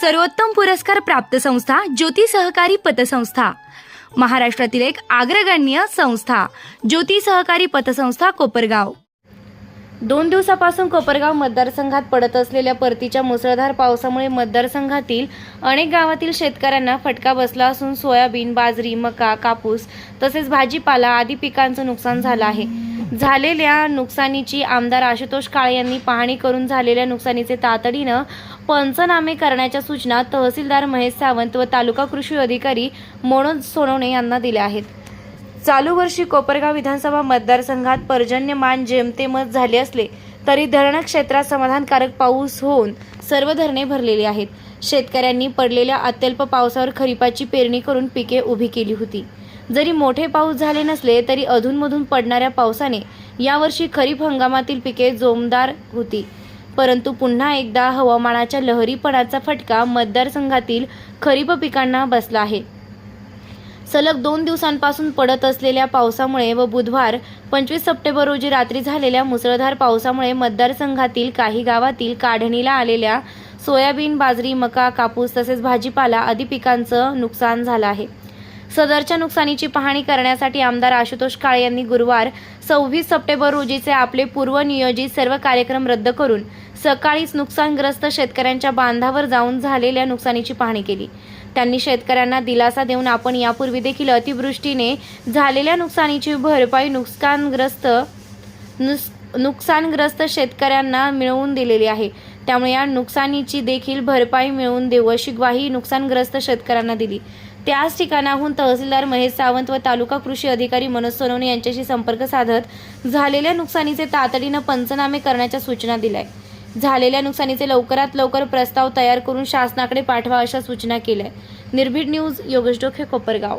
सर्वोत्तम पुरस्कार प्राप्त संस्था ज्योती सहकारी पतसंस्था. महाराष्ट्रातील एक अग्रगण्य संस्था ज्योती सहकारी पतसंस्था कोपरगाव. दोन दिवसापासून कोपरगाव मतदारसंघात पडत असलेल्या परतीच्या मुसळधार पावसामुळे मतदारसंघातील अनेक गावातील शेतकऱ्यांना फटका बसला असून सोयाबीन बाजरी मका कापूस तसेच भाजीपाला आदी पिकांचं नुकसान झालं आहे. झालेल्या नुकसानीची आमदार आशुतोष काळे यांनी पाहणी करून झालेल्या नुकसानीचे तातडीनं पंचनामे करण्याच्या सूचना तहसीलदार महेश सावंत व तालुका कृषी अधिकारी मनोज सोनवणे यांना दिल्या आहेत. चालू वर्षी कोपरगाव विधानसभा मतदारसंघात पर्जन्यमान जेमतेमत झाले असले तरी धरण क्षेत्रात समाधानकारक पाऊस होऊन सर्व धरणे भरलेली आहेत. शेतकऱ्यांनी पडलेल्या अत्यल्प पावसावर खरीपाची पेरणी करून पिके उभी केली होती. जरी मोठे पाऊस झाले नसले तरी अधूनमधून पडणाऱ्या पावसाने यावर्षी खरीप हंगामातील पिके जोमदार होती. परंतु पुन्हा एकदा हवामानाच्या लहरीपणाचा फटका मतदारसंघातील खरीप पिकांना बसला आहे. सलग दोन दिवसांपासून पडत असलेल्या पावसामुळे व बुधवार पंचवीस सप्टेंबर रोजी रात्री झालेल्या मुसळधार पावसामुळे मतदारसंघातील काही गावातील काढणीला आलेल्या सोयाबीन बाजरी मका कापूस तसेच भाजीपाला आदी पिकांचं नुकसान झालं आहे. सदरच्या नुकसानीची पाहणी करण्यासाठी आमदार आशुतोष काळे यांनी गुरुवार सव्वीस सप्टेंबर रोजीचे आपले पूर्वनियोजित सर्व कार्यक्रम रद्द करून सकाळीच नुकसानग्रस्त शेतकऱ्यांच्या बांधावर जाऊन झालेल्या नुकसानीची पाहणी केली. त्यांनी शेतकऱ्यांना दिलासा देऊन आपण यापूर्वी देखील अतिवृष्टीने झालेल्या नुकसानीची भरपाई नुकसानग्रस्त नुस नुकसानग्रस्त शेतकऱ्यांना मिळवून दिलेली आहे. त्यामुळे या नुकसानीची देखील भरपाई मिळवून देऊ अशी ग्वाही नुकसानग्रस्त शेतकऱ्यांना दिली. त्याच ठिकाणाहून तहसीलदार महेश सावंत व तालुका कृषी अधिकारी मनोज सोनवणे यांच्याशी संपर्क साधत झालेल्या नुकसानीचे तातडीनं पंचनामे करण्याच्या सूचना दिल्या झालेल्या नुकसानीचे लवकरात लवकर प्रस्ताव तयार करून शासनाकडे पाठवा अशा सूचना केल्या निर्भीड न्यूज योगेश डोखे कोपरगाव.